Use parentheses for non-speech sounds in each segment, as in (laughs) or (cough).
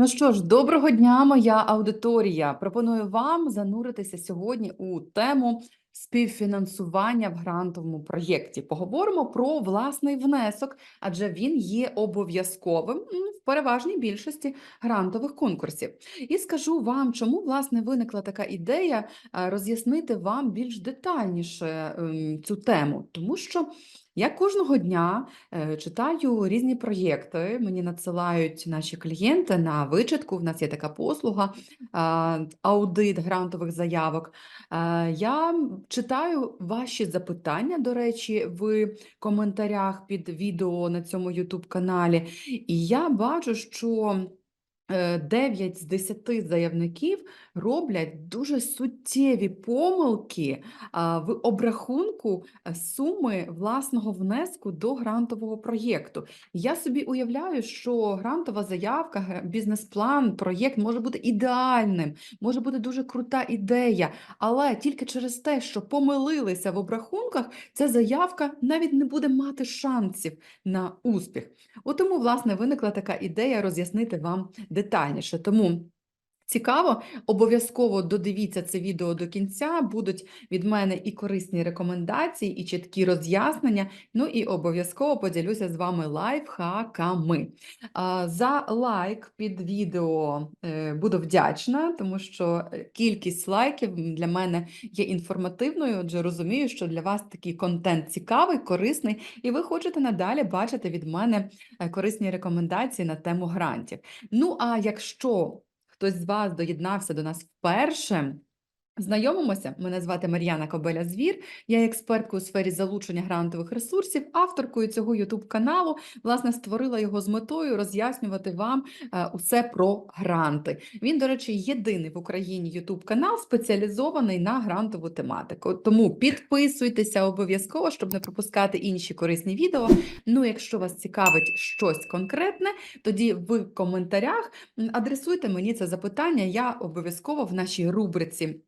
Ну що ж, доброго дня, моя аудиторія. Пропоную вам зануритися сьогодні у тему співфінансування в грантовому проєкті. Поговоримо про власний внесок, адже він є обов'язковим в переважній більшості грантових конкурсів. І скажу вам, чому власне виникла така ідея роз'яснити вам більш детальніше ем, цю тему, тому що. Я кожного дня Е, Читаю різні проєкти, мені надсилають наші клієнти на вичитку. В нас є така послуга, аудит грантових заявок. Е, Я читаю ваші запитання, до речі, в коментарях під відео на цьому YouTube каналі, і я бачу, що. 9 з 10 заявників роблять дуже суттєві помилки в обрахунку е, суми власного внеску до грантового проєкту. Я собі уявляю, що грантова заявка, бізнес-план, проєкт може бути ідеальним, може бути дуже крута ідея, але тільки через те, що помилилися в обрахунках, ця заявка навіть не буде мати шансів на успіх. От тому, власне, виникла така ідея роз'яснити вам детальніше. Тому цікаво, обов'язково додивіться це відео до кінця. Будуть від мене і корисні рекомендації, і чіткі роз'яснення. Ну і обов'язково поділюся з вами лайфхаками. За лайк під відео е, буду вдячна, тому що е, кількість лайків для мене є інформативною, отже, розумію, що для вас такий контент цікавий, корисний, і ви хочете надалі бачити від мене е, корисні рекомендації на тему грантів. Ну, а якщо хтось з вас доєднався до нас вперше, Знайомимося, мене звати Мар'яна Кобеля Звір, я експертка у сфері залучення грантових ресурсів, авторкою цього YouTube каналу. Власне, створила його з метою роз'яснювати вам е, усе про гранти. Він, до речі, єдиний в Україні YouTube канал спеціалізований на грантову тематику. Тому підписуйтеся обов'язково, щоб не пропускати інші корисні відео. Ну, якщо вас цікавить щось конкретне, тоді в коментарях адресуйте мені це запитання. Я обов'язково в нашій рубриці.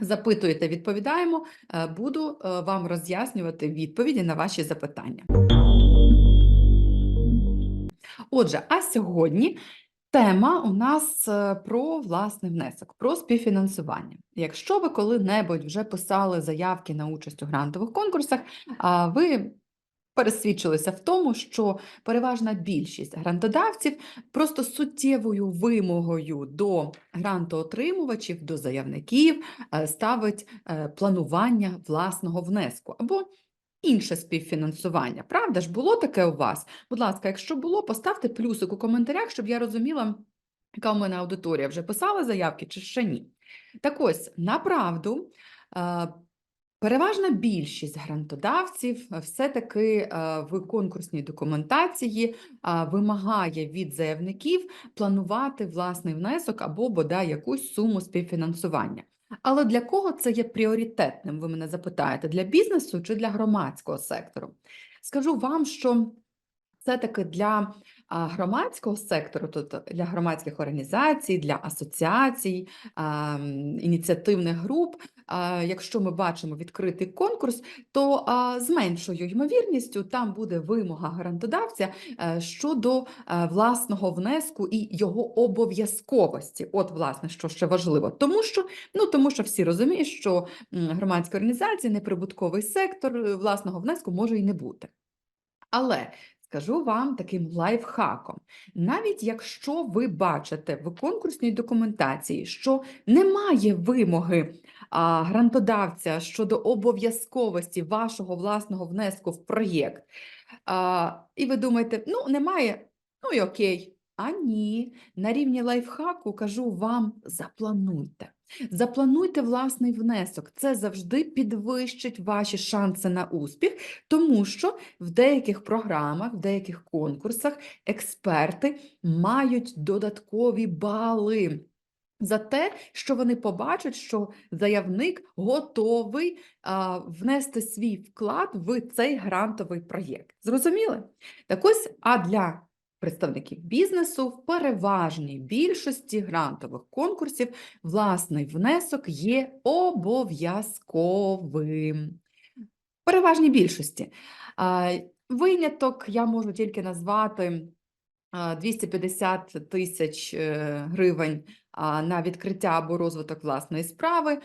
Запитуєте, відповідаємо, е, буду е, вам роз'яснювати відповіді на ваші запитання. Отже, а сьогодні тема у нас е, про власний внесок, про співфінансування. Якщо ви коли-небудь вже писали заявки на участь у грантових конкурсах, ви пересвідчилися в тому, що переважна більшість грантодавців просто суттєвою вимогою до грантоотримувачів, до заявників е, ставить е, планування власного внеску або інше співфінансування. Правда ж, було таке у вас? Будь ласка, якщо було, поставте плюсик у коментарях, щоб я розуміла, яка у мене аудиторія вже писала заявки чи ще ні. Так ось, направду, е, переважна більшість грантодавців е, все-таки е, в конкурсній документації вимагає від заявників планувати власний внесок або бодай якусь суму співфінансування. Але для кого це є пріоритетним, ви мене запитаєте, для бізнесу чи для громадського сектору? Скажу вам, що все-таки для громадського сектору, тобто для громадських організацій, для асоціацій, ініціативних груп, якщо ми бачимо відкритий конкурс, то з меншою ймовірністю там буде вимога грантодавця е, щодо е, власного внеску і його обов'язковості. От, власне, що ще важливо, тому що ну тому що всі розуміють, що м, громадська організація, неприбутковий сектор е, власного внеску може і не бути. Але скажу вам таким лайфхаком: навіть якщо ви бачите в конкурсній документації, що немає вимоги грантодавця щодо обов'язковості вашого власного внеску в проєкт, і ви думаєте, ну немає, ну і окей. А ні, на рівні лайфхаку кажу вам, заплануйте. Заплануйте власний внесок. Це завжди підвищить ваші шанси на успіх, тому що в деяких програмах, в деяких конкурсах експерти мають додаткові бали. За те, що вони побачать, що заявник готовий а, внести свій вклад в цей грантовий проєкт. Зрозуміли? Так ось, а для представників бізнесу в переважній більшості грантових конкурсів власний внесок є обов'язковим. В переважній більшості. А, Виняток я можу тільки назвати 250 тисяч е, гривень на відкриття або розвиток власної справи.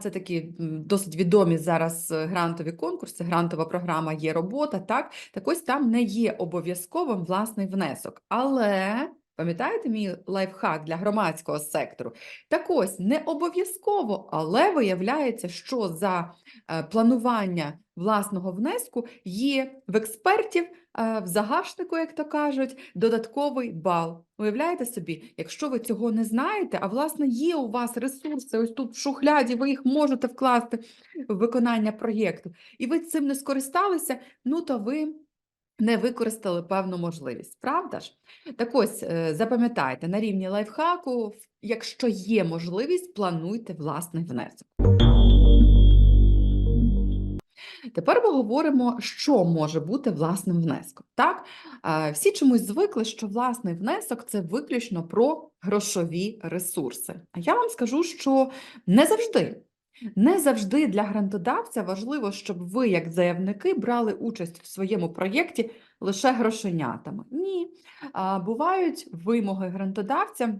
Це такі досить відомі зараз е, грантові конкурси, грантова програма є робота. Так, так ось там не є обов'язковим власний внесок. Але пам'ятаєте мій лайфхак для громадського сектору? Так ось не обов'язково, але виявляється, що за е, планування власного внеску є в експертів е, в загашнику, як то кажуть, додатковий бал. Уявляєте собі, якщо ви цього не знаєте, а власне є у вас ресурси, ось тут в шухляді, ви їх можете вкласти в виконання проєкту, і ви цим не скористалися, ну то ви не використали певну можливість, правда ж? Так ось, е, запам'ятайте, на рівні лайфхаку, якщо є можливість, плануйте власний внесок. Тепер ми говоримо, що може бути власним внеском. Так? Всі чомусь звикли, що власний внесок це виключно про грошові ресурси. А я вам скажу, що не завжди. Не завжди для грантодавця важливо, щоб ви, як заявники, брали участь в своєму проєкті лише грошенятами. Ні. Бувають вимоги грантодавця.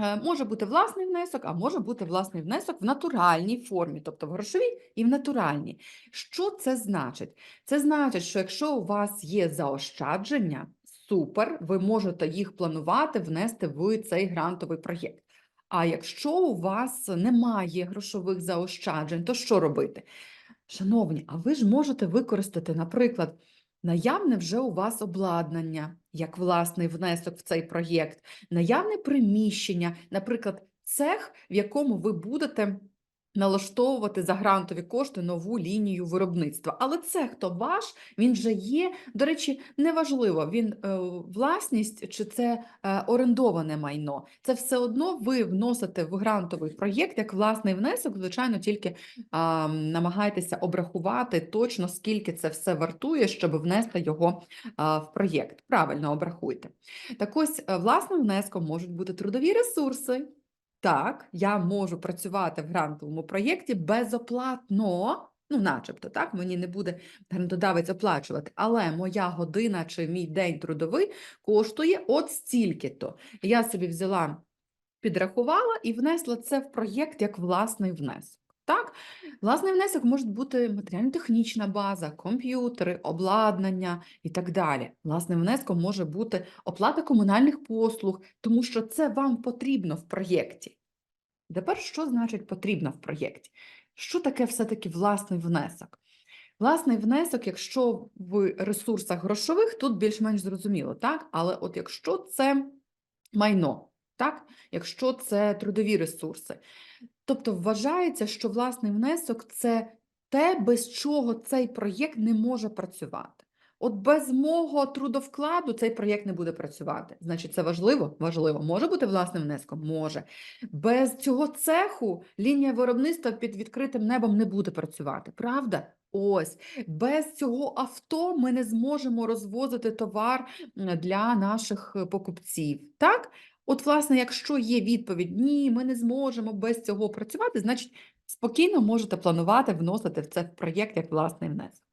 Е, Може бути власний внесок, а може бути власний внесок в натуральній формі, тобто в грошовій і в натуральній. Що це значить? Це значить, що якщо у вас є заощадження, супер, ви можете їх планувати, внести в цей грантовий проєкт. А якщо у вас немає грошових заощаджень, то що робити? Шановні, а ви ж можете використати, наприклад, наявне вже у вас обладнання, як власний внесок в цей проєкт, наявне приміщення, наприклад, цех, в якому ви будете налаштовувати за грантові кошти нову лінію виробництва. Але цех то ваш, він вже є. До речі, неважливо, він е, власність чи це е, орендоване майно. Це все одно ви вносите в грантовий проєкт як власний внесок, звичайно, тільки а, намагайтеся обрахувати точно, скільки це все вартує, щоб внести його а, в проєкт. Правильно обрахуйте. Так ось, е, власним внеском можуть бути трудові ресурси. Так, я можу працювати в грантовому проєкті безоплатно, ну, начебто, так, мені не буде грантодавець оплачувати, але моя година чи мій день трудовий коштує от стільки-то. Я собі взяла, підрахувала і внесла це в проєкт як власний внесок. Так, власний внесок може бути матеріально-технічна база, комп'ютери, обладнання і так далі. Власним внеском може бути оплата комунальних послуг, тому що це вам потрібно в проєкті. Тепер що значить потрібно в проєкті? Що таке все-таки власний внесок? Власний внесок, якщо в ресурсах грошових, тут більш-менш зрозуміло, так? Але от якщо це майно, так? Якщо це трудові ресурси, тобто вважається, що власний внесок це те, без чого цей проєкт не може працювати. От без мого трудовкладу цей проєкт не буде працювати. Значить, це важливо? Важливо. Може бути власним внеском? Може. Без цього цеху лінія виробництва під відкритим небом не буде працювати. Правда? Ось. Без цього авто ми не зможемо розвозити товар для наших е, покупців. Так? От, власне, якщо є відповідь ні, ми не зможемо без цього працювати, значить спокійно можете планувати вносити в це в проєкт як власний внесок.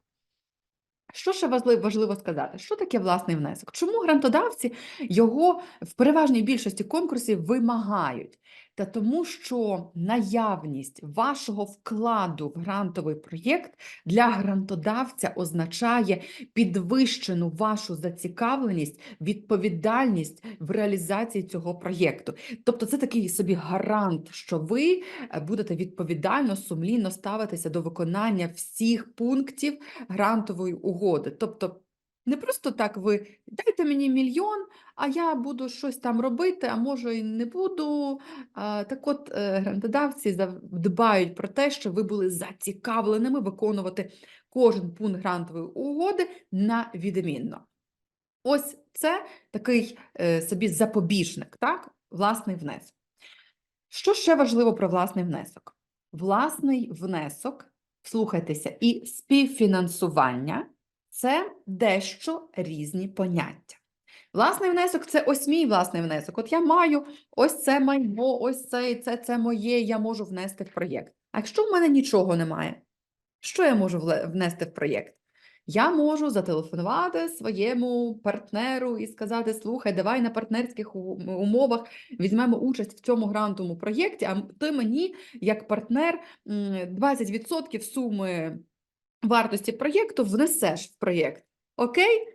Що ще важливо, сказати? Що таке власний внесок? Чому грантодавці його в переважній більшості конкурсів вимагають? Та тому, що наявність вашого вкладу в грантовий проєкт для грантодавця означає підвищену вашу зацікавленість, відповідальність в реалізації цього проєкту. Тобто це такий собі гарант, що ви е, будете відповідально, сумлінно ставитися до виконання всіх пунктів грантової угоди. Тобто не просто так ви дайте мені мільйон, а я буду щось там робити, а може і не буду. Так от е, грантодавці дбають про те, що ви були зацікавленими виконувати кожен пункт грантової угоди на відмінно. Ось це такий е, собі запобіжник, так? Власний внесок. Що ще важливо про власний внесок? Власний внесок, слухайтеся, і співфінансування це дещо різні поняття. Власний внесок це ось мій власний внесок. От я маю ось це майно, ось це, це, це моє, я можу внести в проєкт. А якщо в мене нічого немає, що я можу внести в проєкт? Я можу зателефонувати своєму партнеру і сказати: слухай, давай на партнерських умовах візьмемо участь в цьому грантовому проєкті, а ти мені, як партнер, м, 20% суми вартості проєкту внесеш в проєкт. Окей?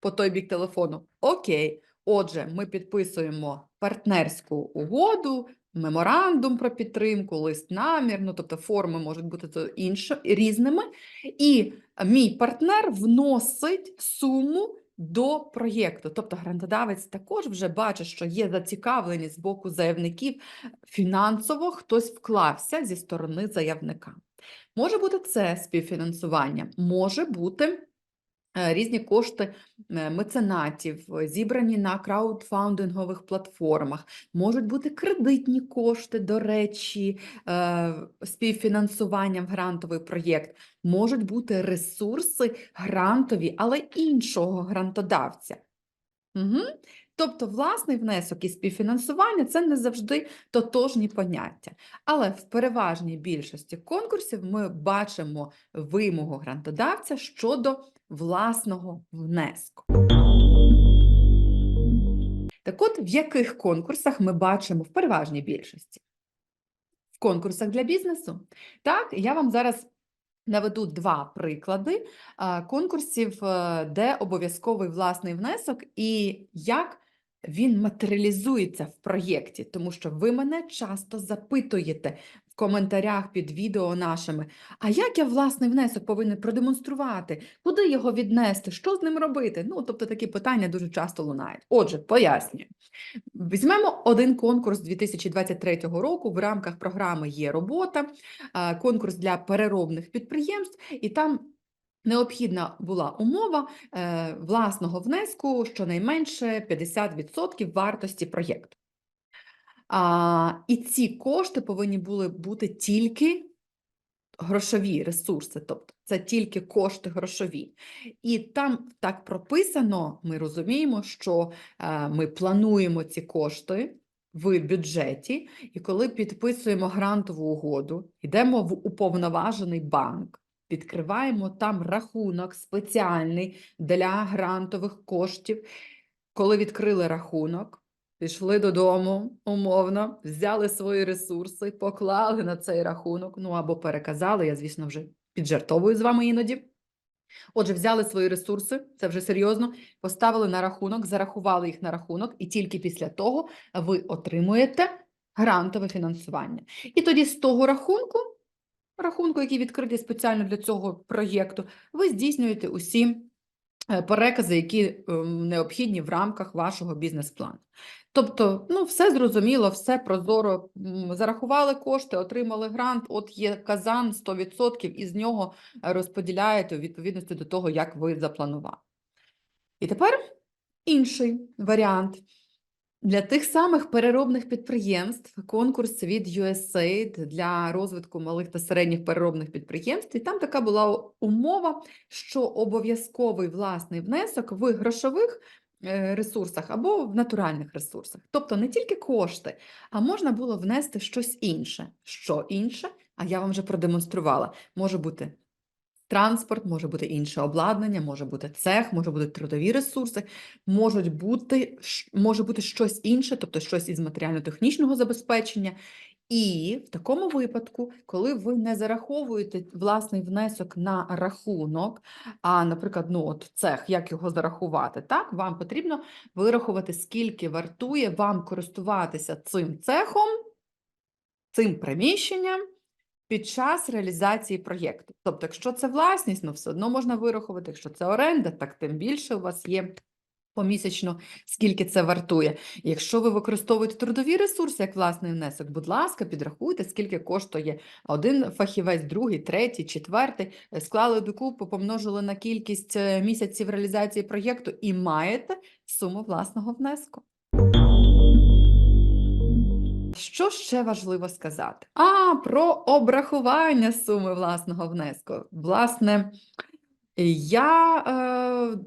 По той бік телефону. Окей. Отже, ми підписуємо партнерську угоду, меморандум про підтримку, лист намір, ну тобто форми можуть бути інше, різними. І мій партнер вносить суму до проєкту. Тобто грантодавець також вже бачить, що є зацікавленість з боку заявників фінансово, хтось вклався зі сторони заявника. Може бути це співфінансування, може бути е, різні кошти е, меценатів, е, зібрані на краудфандингових платформах, можуть бути кредитні кошти, до речі, співфінансуванням в грантовий проєкт, можуть бути ресурси грантові, але іншого грантодавця. Угу. Тобто власний внесок і співфінансування це не завжди тотожні поняття. Але в переважній більшості конкурсів ми бачимо вимогу грантодавця щодо власного внеску. Так от, в яких конкурсах ми бачимо в переважній більшості? В конкурсах для бізнесу. Так, я вам зараз наведу два приклади конкурсів, е, де обов'язковий власний внесок і як він матеріалізується в проєкті, тому що ви мене часто запитуєте в коментарях під відео нашими, а як я власний внесок повинен продемонструвати, куди його віднести, що з ним робити? Ну, тобто такі питання дуже часто лунають. Отже, пояснюю. Візьмемо один конкурс 2023 року в рамках програми Є робота, конкурс для переробних підприємств, і там необхідна була умова е, власного внеску щонайменше 50% вартості проєкту. І ці кошти повинні були бути тільки грошові ресурси, тобто це тільки кошти грошові. І там так прописано, ми розуміємо, що е, ми плануємо ці кошти в бюджеті, і коли підписуємо грантову угоду, йдемо в уповноважений банк, відкриваємо там рахунок спеціальний для грантових коштів. Коли відкрили рахунок, пішли додому умовно, взяли свої ресурси, поклали на цей рахунок, ну або переказали, я, звісно, вже піджартовую з вами іноді. Отже, взяли свої ресурси, це вже серйозно, поставили на рахунок, зарахували їх на рахунок, і тільки після того ви отримуєте грантове фінансування. І тоді з того рахунку, рахунку, який відкритий спеціально для цього проєкту, ви здійснюєте усі е, перекази, які ем, необхідні в рамках вашого бізнес-плану. Тобто, ну, все зрозуміло, все прозоро. Зарахували кошти, отримали грант, от є казан 100%, і з нього розподіляєте у відповідності до того, як ви запланували. І тепер інший варіант. Для тих самих переробних підприємств конкурс від USAID для розвитку малих та середніх переробних підприємств. І там така була умова, що обов'язковий власний внесок в грошових е, ресурсах або в натуральних ресурсах. Тобто не тільки кошти, а можна було внести щось інше. Що інше? А я вам вже продемонструвала. Може бути транспорт, може бути інше обладнання, може бути цех, може бути трудові ресурси, можуть бути, може бути щось інше, тобто щось із матеріально-технічного забезпечення. І в такому випадку, коли ви не зараховуєте власний внесок на рахунок, а, наприклад, ну от цех, як його зарахувати, так, вам потрібно вирахувати, скільки вартує вам користуватися цим цехом, цим приміщенням під час реалізації проєкту. Тобто, якщо це власність, ну все одно можна вирахувати, якщо це оренда, так тим більше у вас є помісячно, скільки це вартує. Якщо ви використовуєте трудові ресурси як власний внесок, будь ласка, підрахуйте, скільки коштує один фахівець, другий, третій, четвертий, е, склали докупи, помножили на кількість е, місяців реалізації проєкту і маєте суму власного внеску. Що ще важливо сказати? А, про обрахування суми власного внеску. Власне, я е,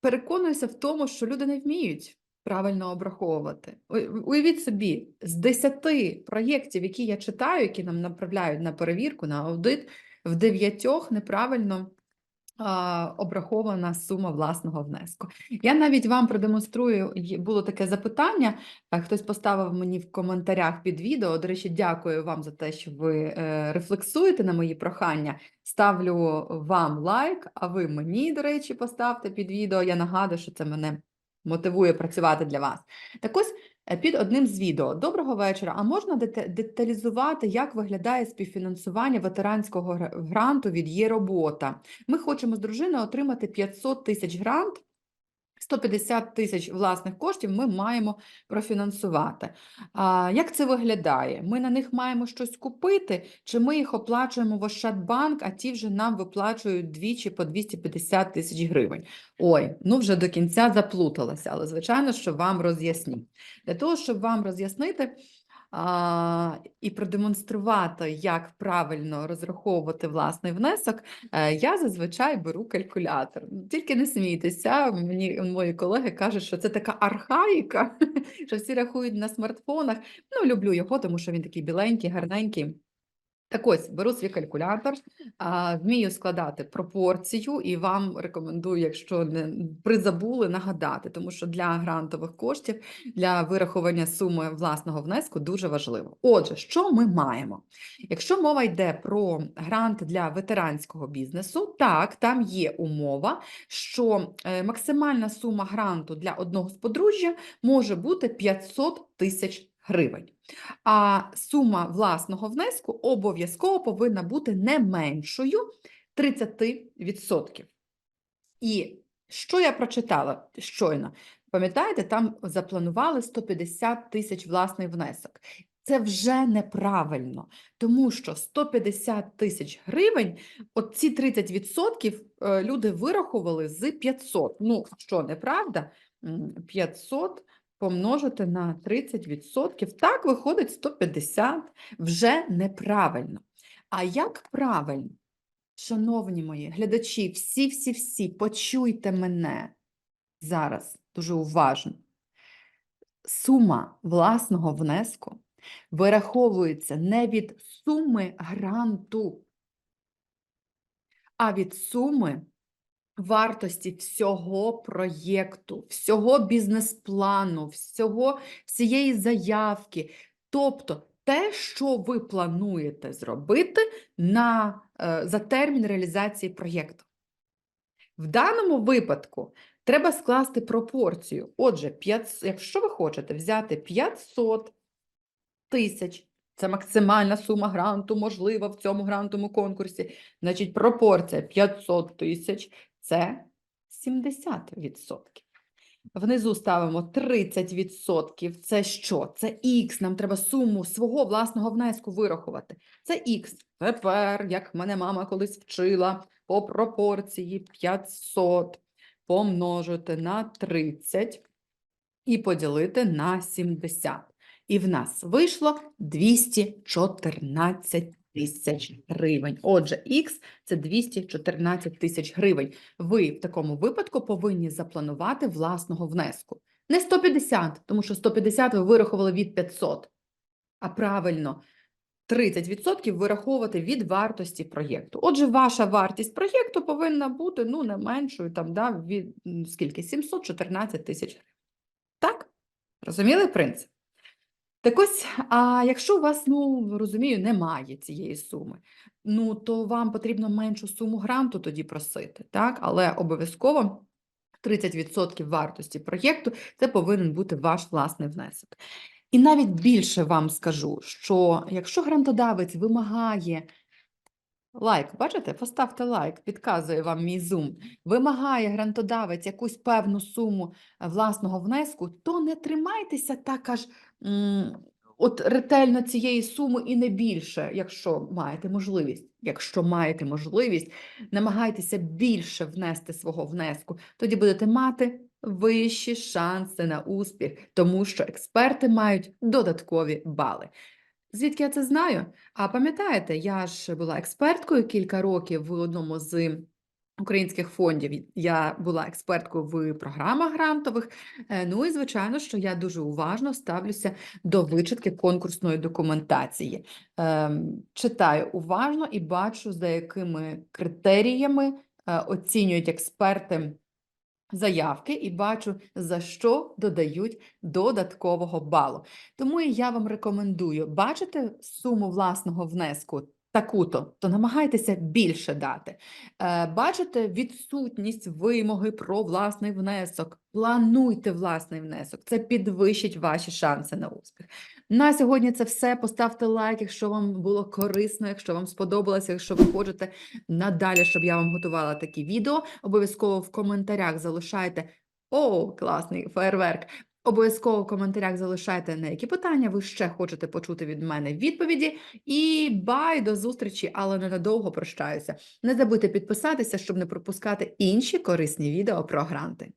переконуюся в тому, що люди не вміють правильно обраховувати. Уявіть собі, з 10 проєктів, які я читаю, які нам направляють на перевірку, на аудит, в дев'ятьох неправильно обрахована сума власного внеску. Я навіть вам продемонструю, було таке запитання, хтось поставив мені в коментарях під відео. До речі, дякую вам за те, що ви е, рефлексуєте на мої прохання. Ставлю вам лайк, а ви мені, до речі, поставте під відео. Я нагадую, що це мене мотивує працювати для вас. Так ось під одним з відео. Доброго вечора. А можна деталізувати, як виглядає співфінансування ветеранського гранту від є робота? Ми хочемо з дружиною отримати 500 тисяч грант. 150 тисяч власних коштів ми маємо профінансувати. А, як це виглядає? Ми на них маємо щось купити, чи ми їх оплачуємо в Ощадбанк, а ті вже нам виплачують двічі по 250 тисяч гривень. Ой, ну вже до кінця заплуталася, але звичайно, що вам роз'ясню. Для того, щоб вам роз'яснити, і продемонструвати, як правильно розраховувати власний внесок, е, я зазвичай беру калькулятор. Тільки не смійтеся, мені мої колеги кажуть, що це така архаїка, (laughs) що всі рахують на смартфонах. Ну, люблю його, тому що він такий біленький, гарненький. Так ось, беру свій калькулятор, вмію складати пропорцію і вам рекомендую, якщо не призабули, нагадати, тому що для грантових коштів, для вирахування суми власного внеску дуже важливо. Отже, що ми маємо? Якщо мова йде про грант для ветеранського бізнесу, так, там є умова, що е, максимальна сума гранту для одного з подружжя може бути 500 тисяч гривень. А сума власного внеску обов'язково повинна бути не меншою 30%. І що я прочитала щойно? Пам'ятаєте, там запланували 150 тисяч власний внесок. Це вже неправильно, тому що 150 тисяч гривень, от ці 30% е, люди вирахували з 500. Ну, що, неправда? М, 500 помножити на 30%, так виходить 150, вже неправильно. А як правильно? Шановні мої глядачі, всі-всі-всі, почуйте мене зараз дуже уважно. Сума власного внеску вираховується не від суми гранту, а від суми вартості всього проєкту, всього бізнес-плану, всього, всієї заявки. Тобто те, що ви плануєте зробити на, е, за термін реалізації проєкту. В даному випадку треба скласти пропорцію. Отже, 500, якщо ви хочете взяти 500 тисяч, це максимальна сума гранту, можлива в цьому грантовому конкурсі, значить пропорція 500 тисяч – це 70%. Внизу ставимо 30%. Це що? Це Х. Нам треба суму свого власного внеску вирахувати. Це Х. Тепер, як мене мама колись вчила, по пропорції 500 помножити на 30 і поділити на 70. І в нас вийшло 214 тисяч гривень. Отже, Х – це 214 тисяч гривень. Ви в такому випадку повинні запланувати власного внеску. Не 150, тому що 150 ви вирахували від 500, а правильно 30% вираховувати від вартості проєкту. Отже, ваша вартість проєкту повинна бути ну, не меншою, там, да, від скільки? 714 тисяч гривень. Так? Розуміли принцип? Так ось, а якщо у вас, ну, розумію, немає цієї суми, ну, то вам потрібно меншу суму гранту тоді просити, так? Але обов'язково 30% вартості проєкту – це повинен бути ваш власний внесок. І навіть більше вам скажу, що якщо грантодавець вимагає лайк, бачите, поставте лайк, підказує вам мій зум, вимагає грантодавець якусь певну суму е, власного внеску, то не тримайтеся так аж от ретельно цієї суми і не більше, якщо маєте можливість. Якщо маєте можливість, намагайтеся більше внести свого внеску, тоді будете мати вищі шанси на успіх, тому що експерти мають додаткові бали. Звідки я це знаю? А пам'ятаєте, я ж була експерткою кілька років в одному з українських фондів. Я була експерткою в програмах грантових. Е, Ну і звичайно, що я дуже уважно ставлюся до вичитки конкурсної документації. Ем, Читаю уважно і бачу, за якими критеріями е, оцінюють експерти заявки і бачу, за що додають додаткового балу. Тому я вам рекомендую бачите суму власного внеску таку-то, то намагайтеся більше дати. Е, Бачите відсутність вимоги про власний внесок. Плануйте власний внесок. Це підвищить ваші шанси на успіх. На сьогодні це все. Поставте лайк, якщо вам було корисно, якщо вам сподобалося, якщо ви хочете надалі, щоб я вам готувала такі відео. Обов'язково в коментарях залишайте. О, класний фейерверк! Обов'язково в коментарях залишайте, на які питання ви ще хочете почути від мене відповіді. І бай, до зустрічі, але ненадовго прощаюся. Не забудьте підписатися, щоб не пропускати інші корисні відео про гранти.